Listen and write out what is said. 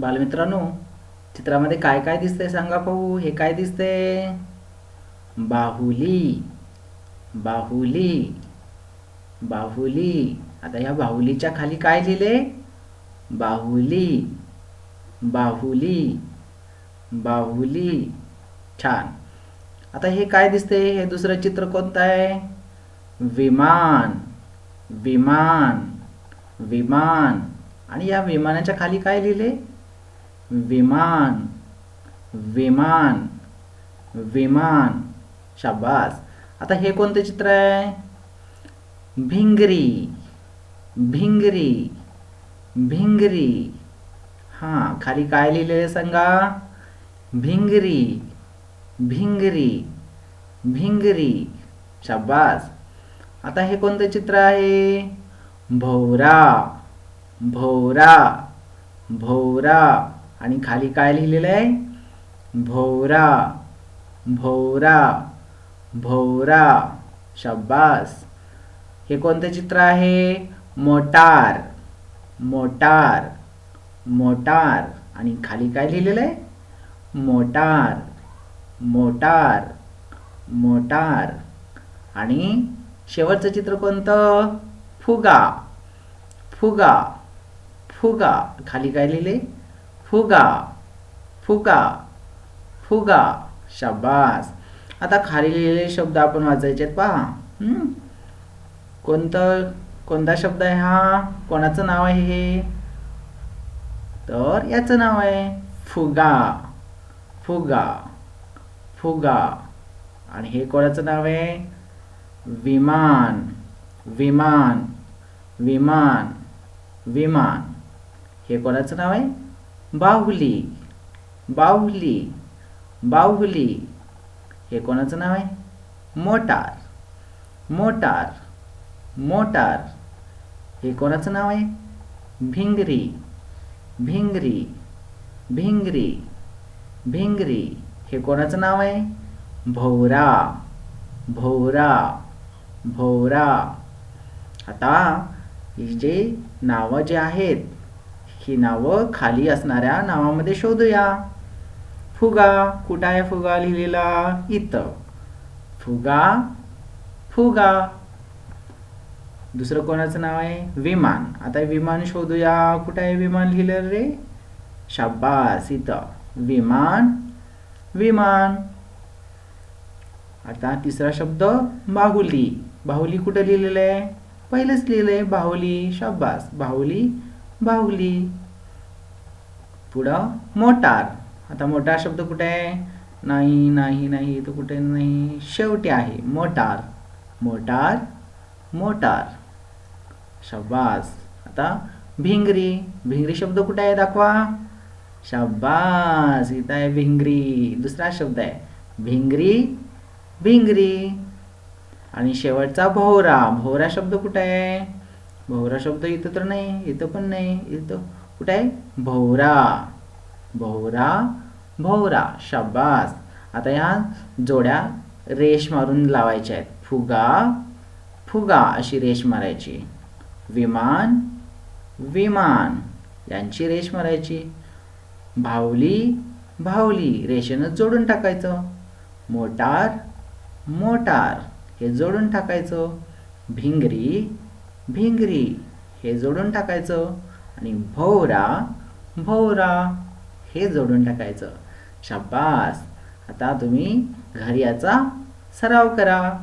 बालमित्रांनो चित्रामध्ये काय काय दिसतंय सांगा पाहू? हे काय दिसतंय? बाहुली. बाहुली. बाहुली. आता ह्या बाहुलीच्या खाली काय लिहिले बाहुली. बाहुली. बाहुली. छान. आता हे काय दिसतंय? हे दुसरं चित्र कोणतं आहे? विमान. विमान. विमान. आणि या विमानाच्या खाली काय लिहिले विमान विमान विमान, शाबास. आता हे कोणतं चित्र आहे? भिंगरी भिंगरी भिंगरी. हाँ, खाली काय लिहिलेलं सांगा? भिंगरी भिंगरी भिंगरी. शाबास. आता हे कोणतं चित्र आहे? भोवरा भोवरा भोवरा. आणि खाली काय लिहिलेलं आहे? भोवरा भोवरा भोवरा शब्बास. हे कोणतं चित्र आहे? मोटार मोटार मोटार. आणि खाली काय लिहिलेलं आहे? मोटार मोटार मोटार. आणि शेवटचं चित्र कोणतं? फुगा फुगा फुगा. खाली काय लिहिले फुगा फुगा फुगा शाबास. आता खाली लिहिलेले शब्द आपण वाचायचे आहेत पहा कोणतं कोणता शब्द आहे हा? कोणाचं नाव आहे हे? तर याचं नाव आहे फुगा फुगा फुगा. आणि हे कोणाचं नाव आहे? विमान विमान विमान विमान. हे कोणाचं नाव आहे? बाहुली बाहुली बाहुली. हे कोणाचं नाव आहे? मोटार मोटार मोटार. हे कोणाचं नाव आहे? भिंगरी भिंगरी भिंगरी भिंगरी. हे कोणाचं नाव आहे? भोवरा भोवरा भोवरा. आता ही जे नावं जे आहेत ही नावं खाली असणाऱ्या नावामध्ये शोधूया. फुगा कुठं आहे फुगा लिहिलेला? इथं. फुगा फुगा. दुसरं कोणाचं नाव आहे? विमान. आता विमान शोधूया. कुठं आहे विमान लिहिलं रे? शाबास इथं. विमान विमान. आता तिसरा शब्द बाहुली. बाहुली कुठं लिहिलेलं आहे? पहिलंच लिहिलं आहे बाहुली शाबास बाहुली बाहुली. पुढं मोटार. आता मोटार शब्द कुठे आहे? नाही नाही नाही तो कुठे नाही. शेवटी आहे मोटार. मोटार मोटार. शाबास. आता भिंगरी. भिंगरी शब्द कुठे आहे? दाखवा. शाबास. इथं आहे भिंगरी. दुसरा शब्द आहे भिंगरी भिंगरी. आणि शेवटचा भोवरा. भोवरा शब्द कुठे आहे? भोवरा शब्द इथं तर नाही इथं पण नाही इथं कुठे आहे? भोवरा भोवरा भोवरा शाबास. आता ह्या जोड्या रेश मारून लावायच्या आहेत. फुगा फुगा अशी रेश मारायची. विमान विमान यांची रेश मारायची. भावली भावली रेषेनं जोडून टाकायचं. मोटार मोटार हे जोडून टाकायचं. भिंगरी भिंगरी हे जोडून टाकायचं आणि भोवरा भोवरा हे जोडून टाकायचं. शाबास. आता तुम्ही घरी याचा सराव करा.